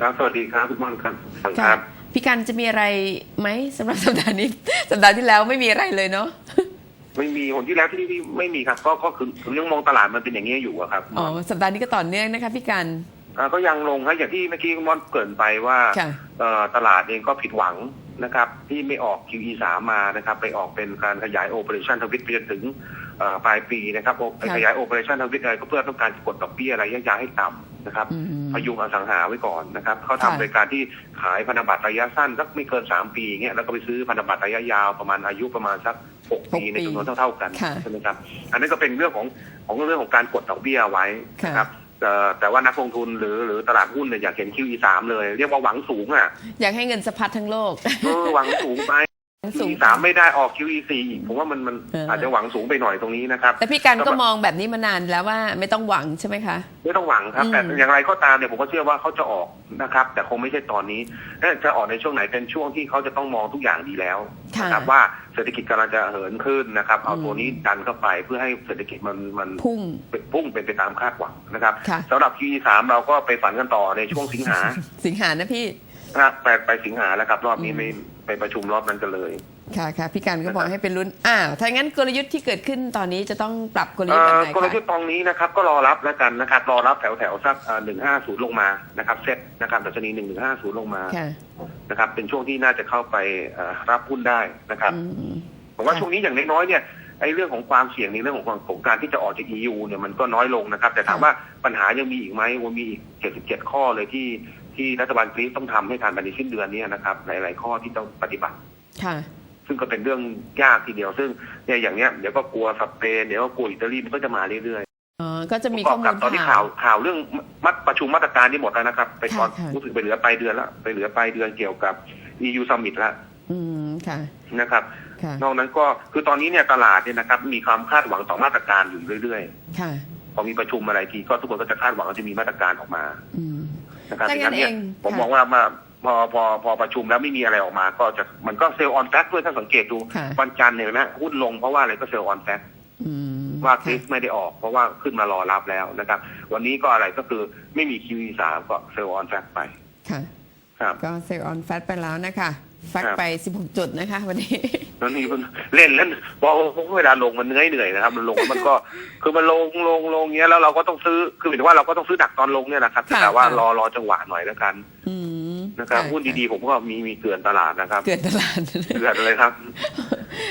ครับสวัสดีครับคุณมอนครับคค่ะรับพี่กันจะมีอะไรไหมสำหรับสัปดาห์นี้สัปดาห์ที่แล้วไม่มีอะไรเลยเนาะไม่มีคนที่แล้วที่นี่ไม่มีครับก็ก็คือผมยังมองตลาดมันเป็นอย่างนี้ยอยู่อะครับอ๋อสัปดาห์นี้ก็ต่อเนื่องนะคะพี่กันอ่าก็ยังลงครับอย่างที่เมื่อกี้คุณมอนเกรินไปว่าค่ะเอ่อตลาดเองก็ผิดหวังนะครับ ที่ไม่ออก QE 3มานะครับ ไปออกเป็นการขยาย Operation ทวิตไปจนถึงเอ่อปลายปีนะครับโอค่ะขยาย Operation ทวิตอะไรก็เพื่อต้องการจะกดดอกเบี้ยระยะยาวให้ต่ำ นะครับอืมพยุงอสังหาไว้ก่อนนะครับเขาค่ะทำโดยการที่ขายพันธบัตรระยะสั้นสักไม่เกินสามปีเงี้ยแล้วก็ไปซื้อพันธบัตรระยะยาวประมาณอายุประมาณสักหกปีในจำนวนเท่าๆกันค่ะใช่ไหมครับอันนี้นก็เป็นเรื่องของของเรื่องของการกดดอกเบี้ยไว้นะคค่ะรับเอ่อแต่ว่านักลงทุนหรือหรือตลาดหุ้นเนี่ยอยากเห็น QE สามเลย เรียกว่าหวังสูงอะ อยากให้เงินสะพัดทั้งโลกเออหวังสูงไป สูง QE สามไม่ได้ออก QE สี่อีกผมว่ามันมันเอออ อาจจะหวังสูงไปหน่อยตรงนี้นะครับ แต่พี่กันก็มองแบบนี้มานานแล้วว่าไม่ต้องหวังใช่ไหมคะ ไม่ต้องหวังครับ อืม แต่อย่างไรก็ตามเนี่ยผมก็เชื่อว่าเขาจะออกนะครับ แต่คงไม่ใช่ตอนนี้เอ๊ะจะออกในช่วงไหนเป็นช่วงที่เขาจะต้องมองทุกอย่างดีแล้วค่ะ นะครับว่าเศรษฐกิจกำลังจะเหินขึ้นนะครับ เอาอืมตัวนี้ดันเข้าไปเพื่อให้เศรษฐกิจมันมันพุ่ง เป็นพุ่งเป็นไปตามคาดหวังนะครับค่ะ สำหรับ QE สามเราก็ไปฝันกันต่อในช่วงสิงหา สิงหานะพี่ นะครับไปไปสิงหาแล้วครับ รอบนี้อืมไม่ไปประชุมรอบนั้นกันเลย ค่ะค่ะพี่กันก็บอกให้เป็นรุ่นอ้าวถ้างั้นกลยุทธ์ที่เกิดขึ้นตอนนี้จะต้องปรับกลยุทธ์แบบไหนเอ่อกลคะยุทธ์ตรงนี้นะครับก็รอรับแล้วกันนะครับรอรับแถวแถวๆสักหนึ่งห้าศูนย์ลงมานะครับเซ็ตนะครับดัชนีหนึ่งหนึ่งห้าศูนย์ลงมาค่ะนะครับเป็นช่วงที่น่าจะเข้าไปเอ่อรับหุ้นได้นะครับอืมผมว่าค่ะช่วงนี้อย่างน้อยๆเนี่ยไอ้เรื่องของความเสี่ยงในเรื่องของของการที่จะออกจาก EU เนี่ยมันก็น้อยลงนะครับ แต่ถามว่าปัญหายังมีอีกไหมว่ามีอีก77 ข้อเลยที่ ที่รัฐบาลกรีซต้องทำให้ทันภายในสิ้นเดือนนี้นะครับ หลาย ๆ ข้อที่ต้องปฏิบัติค่ะซึ่งก็เป็นเรื่องยากทีเดียวซึ่งเนี่ยอย่างเนี้ยเดี๋ยวก็กลัวสเปนเดี๋ยวก็กลัวอิตาลีมันก็จะมาเรื่อยอ๋อก็จะๆมีประกข้ออบมูกับลตอนนี้ข่าข่าววข่าวเรื่องมัดประชุมมาตรการที่หมดแล้วนะครับ ไปตอนค่ะค่ะรู้สึกไปเหลือปลายเดือนแล้วไปเหลือปลายเดือนเกี่ยวกับ EU Summit แล้วอืมค่ะนะครับค่ะนอกนั้นก็คือตอนนี้เนี่ยตลาดเนี่ยนะครับ มีความคาดหวังต่อมาตรการอยู่เรื่อยค่ะๆพอมีประชุมอะไรทีก็ทุกคนก็จะคาดหวังว่าจะมีมาตรการออกมาอืม นะครับถ้าดังงั้นั้นนเนี่ยเองผมค่ะมองว่ามาพอพอพอประชุมแล้วไม่มีอะไรออกมา ก็จะมันก็เซลล์ออนแฟกด้วยถ้าสังเกตดูค่ะวันจันทร์เนี่ยนะหุ้นลงเพราะว่าอะไรก็เซลล์ออนแฟกอืมว่าคค่ะริสไม่ได้ออกเพราะว่าขึ้นมารอรับแล้วนะครับ วันนี้ก็อะไรก็คือไม่มี QE สามก็เซลล์ออนแฟกไปค่ะครับก็เซลล์ออนแฟตไปแล้วนะคะแฟตครับไป 16 จุดนะคะ วันนี้แล้วนี่มันเล่นเล่นพอเวลาลงมันเหนื่อยเหนื่อยนะครับ มันลงแล้วมันก็คือมันลงลงลงเงี้ยแล้วเราก็ต้องซื้อคือหมายถึงว่าเราก็ต้องซื้อดักตอนลงเนี่ยนะครับค่ะแต่ว่าค่ะรอรอจังหวะหน่อยแล้วกันอืมนะครับหุ้นดีๆผมก็มีมีเกลื่อนตลาดนะครับๆเกิดตลาดเกลื่อนเลยครับ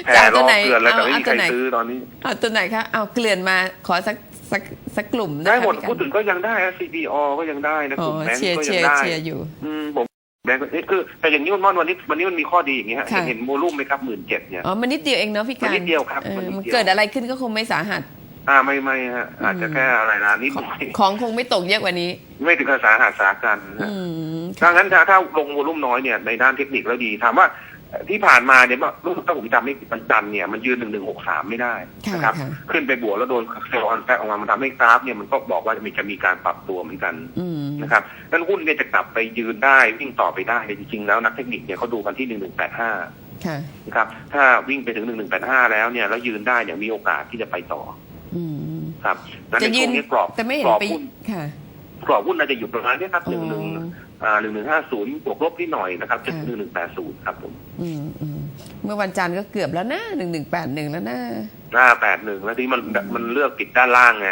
แผ่จะเอารตัวอไหนเกลื่อนเลยแต่เอาไม่มีเอาตัใครวไหนซื้อตอนนี้เอาตัวไหนคะเอาเกลื่อนมาขอสักสักสักกลุ่มนะคะได้หมดพี่กันพูดถึงก็ยังได้ CPO ก็ยังได้นะอ๋กอลุ่มแบงก์เชียร์ก็ยัเชียงร์ได้เชียร์อยู่อืมผม แบงก์นี่คือแต่อย่างนี้มันวันนี้วันนี้มันมีข้อดีอย่างเงี้ยค่ะเห็นโวลุ่มไหมครับหมื่นเจ็ดเนี่ยอ๋อมันนิดเดียวเองเนาะพี่กันมันนิดเดียวครับออมันนิดเดียวมันเกิดอะไรขึ้นก็คงไม่สาหัสอ่าไม่ไม่ฮะอาจจะแค่อะไรนะนิดหน่อยของคงไม่ตกเยอะกว่านี้ ไม่ถึงกับสาหัสสากันนะอืมดังนั้นถ้าถ้าลงวอลุ่มน้อยเนี่ยในด้านเทคนิคแล้วดีถามว่าเอ่อ ที่ผ่านมาเนี่ยลูกถ้าผมจำไม่ผิดมันจันเนี่ยมันยืนหนึ่งหนึ่งหกสามไม่ได้ค่ะนะครับค่ะขึ้นไปบวกแล้วโดนเซลล์ออนแฟกออกมามันทำให้กราฟเนี่ยมันก็บอกว่าจะมีจะมีการปรับตัวเหมือนกันอืมนะครับนั้นหุ้นเนี่ยจะกลับไปยืนได้วิ่งต่อไปได้จริงๆแล้วนักเทคนิคเนี่ยเขาดูกันที่หนึ่งหนึ่งแปดห้าค่ะนะครับถ้าวิ่งไปถึงหนึ่งหนึ่งแปดห้าแล้วเนี่ยแล้วยืนได้เนี่ยมีโอกาสที่จะไปต่ออืมครับนั้นจะในยืช่นวงนี้กรอบแต่ไม่เห็กนรอบไปหุ้นค่ะ กรอบหุ้นน่าจะอยู่ประมาณเนี้ยครับหนึ่งหนึ่งอ๋ออ่าหนึ่งหนึ่งห้าศูนย์บวกลบนิดหน่อยนะครับจะค่ะหนึ่งหนึ่งแปดศูนย์ครับผมอืมอืมเมื่อวันจันทร์ก็เกือบแล้วนะหนึ่งหนึ่งแปดหนึ่งแล้วนะหน้าแปดหนึ่งแล้วที่มันมันเลือกปิดด้านล่างไง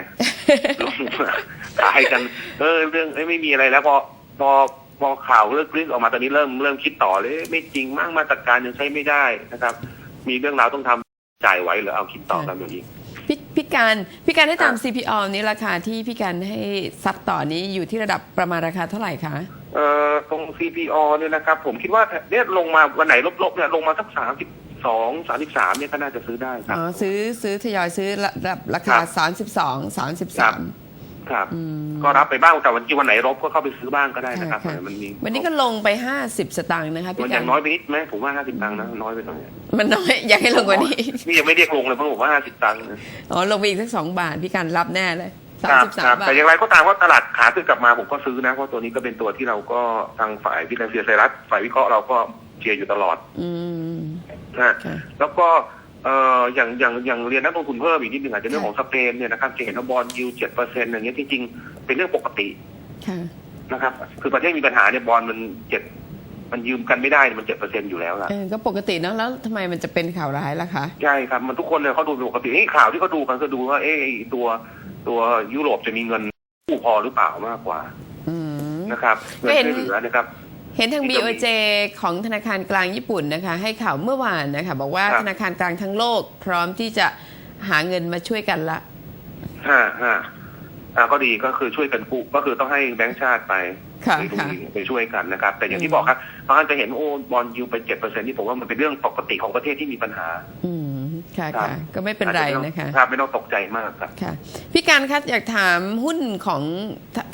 ลงมาขายกัน เออเรื่องเอ้ยไม่มีอะไรแล้วพอพอพอข่าวเลิกกลิ้งออกมาตอนนี้เริ่มเริ่มคิดต่อเลยเอ๊ะไม่จริงมั่งมาตรการยังใช้ไม่ได้นะครับ มีเรื่องราวต้องทำจ่ายไหวเหรือเอาคิดต่อกันอย่างนี้พี่ พี่การพี่การให้ตามอะ CPO นี้ราคาที่พี่การให้ซัดต่อนี้อยู่ที่ระดับประมาณราคาเท่าไหร่คะ เอ่อตรง CPO เนี่ยนะครับผมคิดว่าเนี่ยลงมาวันไหนลบๆเนี่ยลงมาสักสามสิบสองสามสิบสามเนี่ยก็น่าจะซื้อได้ครับ อ๋อ ซื้อซื้อทยอยซื้อระดับราคา ครับสามสิบสองสามสิบครัสาบม ครับ อืมก็รับไปบ้างแต่วันที่วันไหนลบก็เข้าไปซื้อบ้างก็ได้นะครับค่ะค่ะมันมีวันนี้ก็ลงไปห้าสิบสตางค์นะคะมันพี่อการย่างน้อยไปนิดไหมผมว่าห้าสิบตังค์นะน้อยไปหน่อยมันน้อยอยากให้ลงกว่านี้ นี่ยังไม่เรียกลงเลยเพราะผมว่าห้าสิบตังค์นะอ๋อ ลงไปอีกสักสองบาท พี่การรับแน่เลยคสามรับสิบสาคมรับ บาท แต่อย่างไรก็ตามว่าตลาดขาขึ้นกลับมาผมก็ซื้อนะเพราะตัวนี้ก็เป็นตัวที่เราก็ทางฝ่ายวิทยาเซรัสฝ่ายวิเคราะห์เราก็เชียร์อยู่ตลอดอืม นะ ค่ะ แล้วก็ เอ่ออย่างอย่างอย่างเรียนนักลงทุนเพิ่มอีกนิดหนึ่งอาจจะเรื่องค่ะของสเปนเนี่ยนะครับจะเห็นว่าบอลยูเจ็ดเปอร์เซ็นต์อย่างเงี้ยจริงๆเป็นเรื่องปกติค่ะนะครับ คือประเทศมีปัญหาเนี่ยบอลมันเจ็ดมันยืมกันไม่ได้มันเจ็ดเปอร์เซ็นอยู่แล้วล่ะเออก็ปกติเนอะแล้วทำไมมันจะเป็นข่าวร้ายล่ะคะใช่ครับมันทุกคนเลยเขาดูปกติเอ้ยข่าวที่เขาดูกันก็ดูว่าเอ้ยตัวตัวยุโรปจะมีเงินกู้พอหรือเปล่ามากกว่าอืมนะครับเงินไม่เห็นช่วยเหลือนะครับ เห็นทางที่จะมี BOJ ของธนาคารกลางญี่ปุ่นนะคะ ให้ข่าวเมื่อวานนะคะ บอกว่าครับธนาคารกลางทั้งโลก พร้อมที่จะหาเงินมาช่วยกันละฮะฮะอ่าก็ดีก็คือช่วยกันกู้ก็คือต้องให้แบงก์ชาติไปค่ะไปดูค่ะไปช่วยกันนะครับ แต่อย่างอืที่มบอกครับบางท่านจะเห็นโอ้บอลยูไปเจ็ดเปอร์เซ็นนี่ผมว่ามันเป็นเรื่องปกติของประเทศที่มีปัญหาอืม ค่ะครับค่ะก็ไม่เป็นไรอาจจม่ต้องนะคะครับไม่ต้องตกใจมากครับค่ะพี่การคะอยากถามหุ้นของ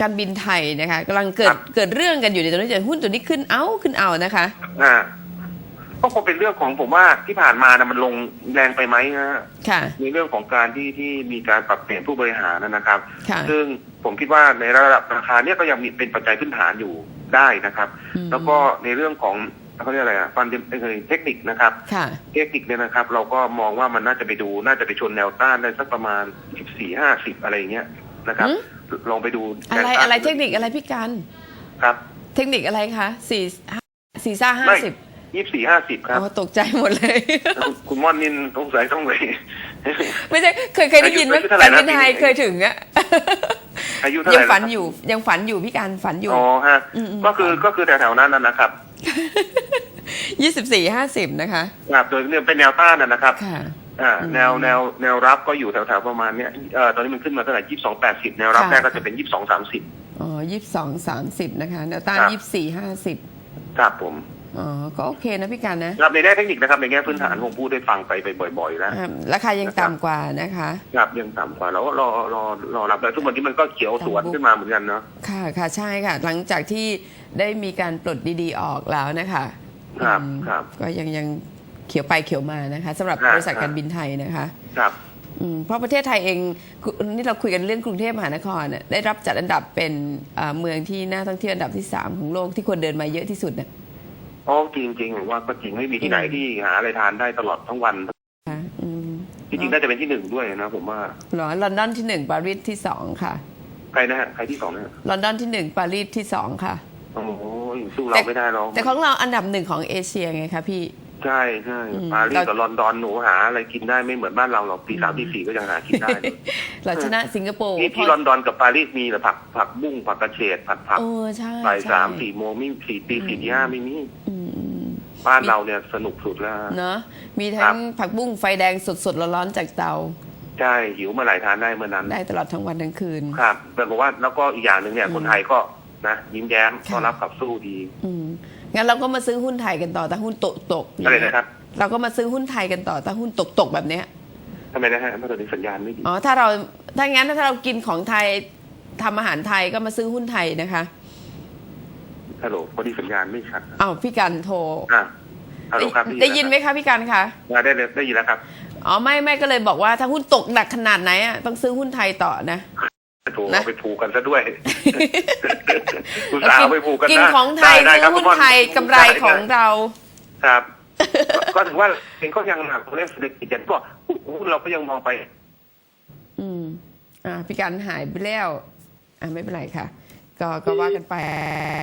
การบินไทยนะคะกำลังเกิครัดบเกิดเรื่องกันอยู่ในตอนนี้แต่หุ้นตัวนี้ขึ้นเอาขึ้นเอานะคะอ่าก็คงเป็นเรื่องของผมว่าที่ผ่านมานะมันลงแรงไปไหมนะฮะค่ะในเรื่องของการที่ที่มีการปรับเปลี่ยนผู้บริหารนะครับค่ะซึ่งผมคิดว่าในระดับราคาเนี่ยก็ยังมีเป็นปัจจัยพื้นฐานอยู่ได้นะครับอืมแล้วก็ในเรื่องของ เขาเรียกอะไรอะฟันเทคนิคนะครับค่ะเทคนิคเนี่ยนะครับ เราก็มองว่ามันน่าจะไปดูน่าจะไปชนแนวต้านได้สักประมาณ14 50อะไรอย่างเงี้ยนะครับหืมลองไปดูอะไรแนวต้านอะไรเทคนิคอะไรพี่การครับ เทคนิคอะไรคะสี่สี่ซ่าห้าไม่สิบ24 50ครับอ๋อตกใจหมดเลยคุณคุณม่อนนินสงสัยต้องเลยไม่ใช่เคยเคยได้ยินไหมอายุเท่าไหร่การนะบินไทยปีนี้เคยถึงอะอายุเท่าไหยังร่ฝันแล้วครับอยู่ยังฝันอยู่พี่การฝันอยู่อ๋อฮะอืมอืมก็คือก็คือแถวๆนั้นนะนะครับ ยี่สิบสี่ห้าสิบนะคะครับโดยเนี่ยเป็นแนวต้านนะนะครับค่ะ อ่าอืมแนวแนวแนวรับก็อยู่แถวๆประมาณเนี้ยเอ่อตอนนี้มันขึ้นมาเท่าไหร่ยี่สิบสองแปดสิบแนวรับค่ะ แรกก็จะเป็นยี่สิบสองสามสิบ อ๋อยี่สิบสองสามสิบนะคะแนวต้านครับ ยี่สิบสี่ห้าสิบ ครับผม อ๋อ ก็โอเคนะพี่การนะครับในแง่เทคนิคนะครับในแง่พื้นฐานผมพูดได้ฟังไปไปบ่อยๆแล้วอ่าราคายังต่ำกว่านะคะครับยังต่ำกว่าแล้วรอรอรอรับแล้วทุกวันนี้มันก็เขียวสวนขึ้นมาเหมือนกันเนาะค่ะค่ะใช่ค่ะ หลังจากที่ได้มีการปลดดีๆออกแล้วนะคะ ครับอืมครับก็ยังยังเขียวไปเขียวมานะคะสำหรับครับบริษัทครับการบินไทยนะคะ ครับอืมเพราะประเทศไทยเองคุณนี่เราคุยกันเรื่องกรุงเทพมหานครน่ะได้รับจัดอันดับเป็นเอ่อเมืองที่น่าท่องเที่ยวอันดับที่ 3 ของโลกที่คนเดินมาเยอะที่สุดนะ อ๋อจริงจริงๆผมว่าก็จริงไม่มีที่ไหนอืมที่หาอะไรทานได้ตลอดทั้งวันคะอืมจริงๆน่าจะเป็นที่หนึ่งด้วยนะผมว่าเหรอลอนดอนที่หนึ่งปารีสที่สองค่ะใครนะฮะใครที่สองนะฮะลอนดอนที่หนึ่งปารีสที่สองค่ะโอ้โหสู้เราไม่ได้หรอกแต่ของเราอันดับหนึ่งของเอเชียไงคะพี่ใช่ใช่อืมปารีสเรากับลอนดอนหนูหาอะไรกินได้ไม่เหมือนบ้านเราหรอกตีสามตีสี่ก็ยังหากินได้เลยเราชนะสิงคโปร์นี่ที่เพลราะอนดอนกับปารีสมีแต่ผักผักบุ้งผักกระเฉดผัดผักเออใช่บ่ายใช่สามสี่โมงไม่สี่ตีสี่ตีห้าไม่มีอืมอืม บ้านเราเนี่ยสนุกสุดแล้วเนาะมีครัทั้งบผักบุ้งไฟแดงสดๆร้อนๆจากเตาใช่หิวเมื่อไหร่ทานได้เมื่อนั้น ได้ตลอดทั้งวันทั้งคืน ครับแต่บอกว่าแล้วก็อีกอย่างหนึ่งเนี่ยอืมคนไทยก็นะยิ้มแย้มค่ะต้อนรับขับสู้ดีอืมงั้นเราก็มาซื้อหุ้นไทยกันต่อถ้าหุ้นตกตกๆอะไรนะครับเราก็มาซื้อหุ้นไทยกันต่อถ้าหุ้นตกตกๆแบบเนี้ยทำไมนะฮะเมื่อตอนนี้สัญญาณไม่ดีอ๋อถ้าเราถ้างั้นถ้าเรากินของไทยทำอาหารไทยก็มาซื้อหุ้นไทยนะคะ ฮัลโหลพอดีสัญญาณไม่ชัดอ้าวพี่กันโทรอะฮัลโหลครับได้ยินไหมคะพี่กันคะอ่าได้ได้ได้ยินแล้วครับอ๋อไม่ไม่ก็เลยบอกว่าถ้าหุ้นตกหนักขนาดไหนอะต้องซื้อหุ้นไทยต่อนะโถูนะเอาไปผูกกันซะด้วยคุณสาวไปผูกกันกินนะของไทยด้ซื้อด้ครับหุ้นคุณม่ไทยกำไรของเราครับก็ถือว่าเองก็ยังหนักตัวเลขเศรษฐกิจอย่างก็หุ้นเราก็ยังมองไป อืม อ่าพี่กันหายไปแล้ว อ่าไม่เป็นไรค่ะ ก็ก็ว่ากันไป